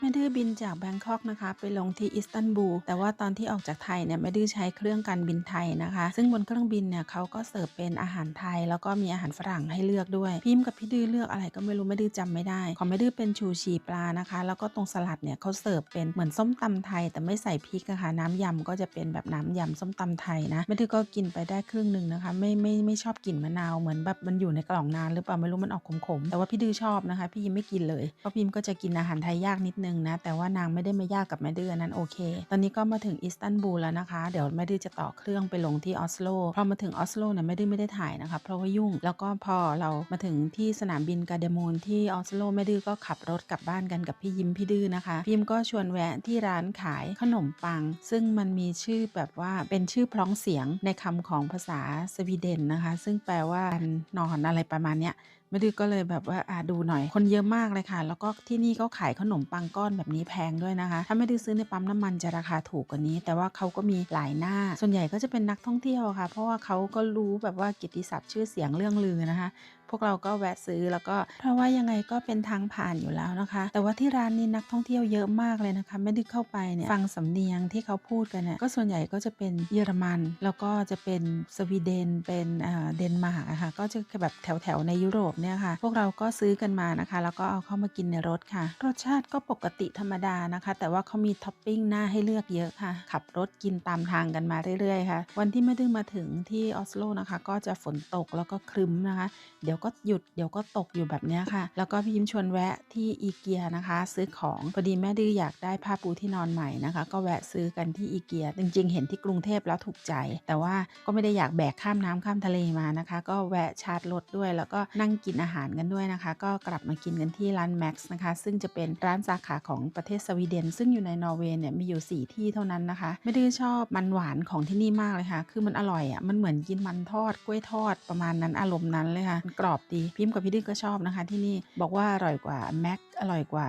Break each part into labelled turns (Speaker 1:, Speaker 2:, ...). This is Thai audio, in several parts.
Speaker 1: แม่ดื้อบินจากแบงคอกนะคะไปลงที่อิสตันบูลแต่ว่าตอนที่ออกจากไทยเนี่ยแม่ดื้อใช้เครื่องการบินไทยนะคะ ซึ่งบนเครื่องบินเนี่ยเขาก็เสิร์ฟเป็นอาหารไทย แล้วก็มีอาหารฝรั่งให้เลือกด้วย พิมพ์กับพี่ดื้อเลือกอะไรก็ไม่รู้แม่ดื้อจำไม่ได้ ของแม่ดื้อเป็นชูชีปลานะคะ แล้วก็ตรงสลัดเนี่ยเขาเสิร์ฟเป็นเหมือนส้มตำไทย แต่ไม่ใส่พริกนะคะน้ำยำก็จะเป็นแบบน้ำยำส้มตำไทยนะแม่ดื้อก็กินไปได้ครึ่งหนึ่งนะคะ ไม่ไม่ไม่ชอบกลิ่นมะนาวเหมือนแบบมันอยู่ในกล่องนานหรือเปล่าไม่รู้มันออกขมๆแต่ว่าพี่ดื้อชอบนะคะ พี่ยิมไม่กินเลยเพราะพิมก็จะกินอาหารไทยยากนิดนึงนะ แต่ว่านางไม่ได้มายากกับแม่ดื้อนนั้นโอเค ตอนนี้ก็มาถึงอิสตันบูลแล้วนะคะ เดี๋ยวแม่ดื้อจะต่อเครื่องไปลงที่ออสโล พอมาถึงออสโลเนี่ยแม่ดื้อไม่ได้ถ่ายนะคะ เพราะว่ายุ่ง แล้วก็พอเรามาถึงที่สนามบินกาเดมูนที่ออสโลแม่ดื้อก็ขับรถกลับบ้านกันกับพี่ยิมพี่ดื้อนะคะ พี่ยิมก็ชวนแวะที่ร้านขายขนมปัง ซึ่งมันมีชื่อแบบว่าเป็นชื่อพร้องเสียงในคำของภาษาสวีเดนนะคะ ซึ่งแปลว่าการนอนอะไรประมาณเนี้ย แม่ดื้อก็เลยแบบว่าอ่าดูหน่อย คนเยอะมากเลยค่ะ แล้วก็ที่นี่ก็ขายขนมปังก้อนแบบนี้แพงด้วยนะคะ ถ้าไม่ดื้อซื้อในปั๊มน้ำมันจะราคาถูกกว่านี้ แต่ว่าเขาก็มีหลายหน้า ส่วนใหญ่ก็จะเป็นนักท่องเที่ยวค่ะ เพราะว่าเขาก็รู้แบบว่ากิตติศัพท์ชื่อเสียงเรื่องลือนะคะพวกเราก็แวะซื้อแล้วก็เพราะว่ายังไงก็เป็นทางผ่านอยู่แล้วนะคะ แต่ว่าที่ร้านนี้นักท่องเที่ยวเยอะมากเลยนะคะ ไม่ได้เข้าไปเนี่ยฟังสำเนียงที่เขาพูดกันเนี่ยก็ส่วนใหญ่ก็จะเป็นเยอรมัน แล้วก็จะเป็นสวีเดนเป็นเอ่อเดนมาร์กค่ะก็จะแบบแถวๆในยุโรปเนี่ยค่ะ พวกเราก็ซื้อกันมานะคะ แล้วก็เอาเข้ามากินในรถค่ะ รสชาติก็ปกติธรรมดานะคะ แต่ว่าเขามีท็อปปิ้งหน้าให้เลือกเยอะค่ะ ขับรถกินตามทางกันมาเรื่อยๆค่ะ วันที่ไม่ได้มาถึงที่ออสโลนะคะ ก็จะฝนตกแล้วก็ครึ้มนะคะ เดี๋ยวยวก็หยุดเดี๋ยวก็ตกอยู่แบบนี้ค่ะ แล้วก็พี่ยิ้มชวนแวะที่อีเกียนะคะ ซื้อของพอดีแม่ดื้ออยากได้ผ้าปูที่นอนใหม่นะคะ ก็แวะซื้อกันที่อีเกียจริง ๆ เห็นที่กรุงเทพแล้วถูกใจ แต่ว่าก็ไม่ได้อยากแบกข้ามน้ำข้ามทะเลมานะคะ ก็แวะชาร์จรถด้วย แล้วก็นั่งกินอาหารกันด้วยนะคะ ก็กลับมากินกันที่ร้านแม็กซ์นะคะ ซึ่งจะเป็นร้านสาขาของประเทศสวีเดน ซึ่งอยู่ในนอร์เวย์เนี่ยมีอยู่ 4 ที่เท่านั้นนะคะ ไม่ดื้อชอบมันหวานของที่นี่มากเลยค่ะ คือมันอร่อยอะมันเหมือนกินมันทอดกล้วยทอดประมาณนั้นอารมณ์นั้นเลยค่ะกรอบดี พิมพ์กับพี่ดื้อก็ชอบนะคะ ที่นี่บอกว่าอร่อยกว่าแม็กอร่อยกว่า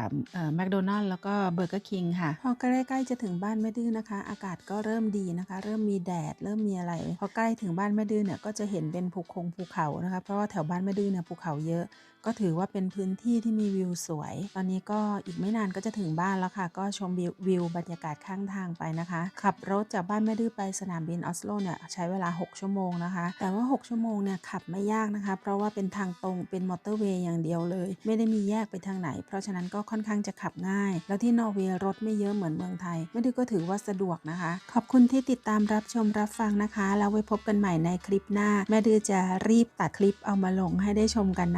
Speaker 1: แมคโดนัลล์แล้วก็เบอร์เกอร์คิงค่ะ พอใกล้ๆจะถึงบ้านแม่ดื้อนะคะ อากาศก็เริ่มดีนะคะ เริ่มมีแดดเริ่มมีอะไร พอใกล้ถึงบ้านแม่ดื้อเนี่ยก็จะเห็นเป็นภูคงภูเขานะคะ เพราะว่าแถวบ้านแม่ดื้อเนี่ยภูเขาเยอะ ก็ถือว่าเป็นพื้นที่ที่มีวิวสวย ตอนนี้ก็อีกไม่นานก็จะถึงบ้านแล้วค่ะ ก็ชมวิววิวบรรยากาศข้างทางไปนะคะ ขับรถจากบ้านแม่ดื้อไปสนามบินออสโลเนี่ยใช้เวลา 6 ชั่วโมงนะคะ แต่ว่า 6 ชั่วโมงเนี่ยขับไม่ยากนะคะ เพราะว่าเป็นทางตรงเป็นมอเตอร์เวย์อย่างเดียวเลย ไม่ได้มีแยกไปทางไหน เพราะฉะนั้นก็ค่อนข้างจะขับง่าย แล้วที่นอร์เวย์รถไม่เยอะเหมือนเมืองไทยแม่ดื้อก็ถือว่าสะดวกนะคะ ขอบคุณที่ติดตามรับชมรับฟังนะคะ แล้วไว้พบกันใหม่ในคลิปหน้า แม่ดือจะรีบตัดคลิปเอามาลงให้ได้ชมกันนะ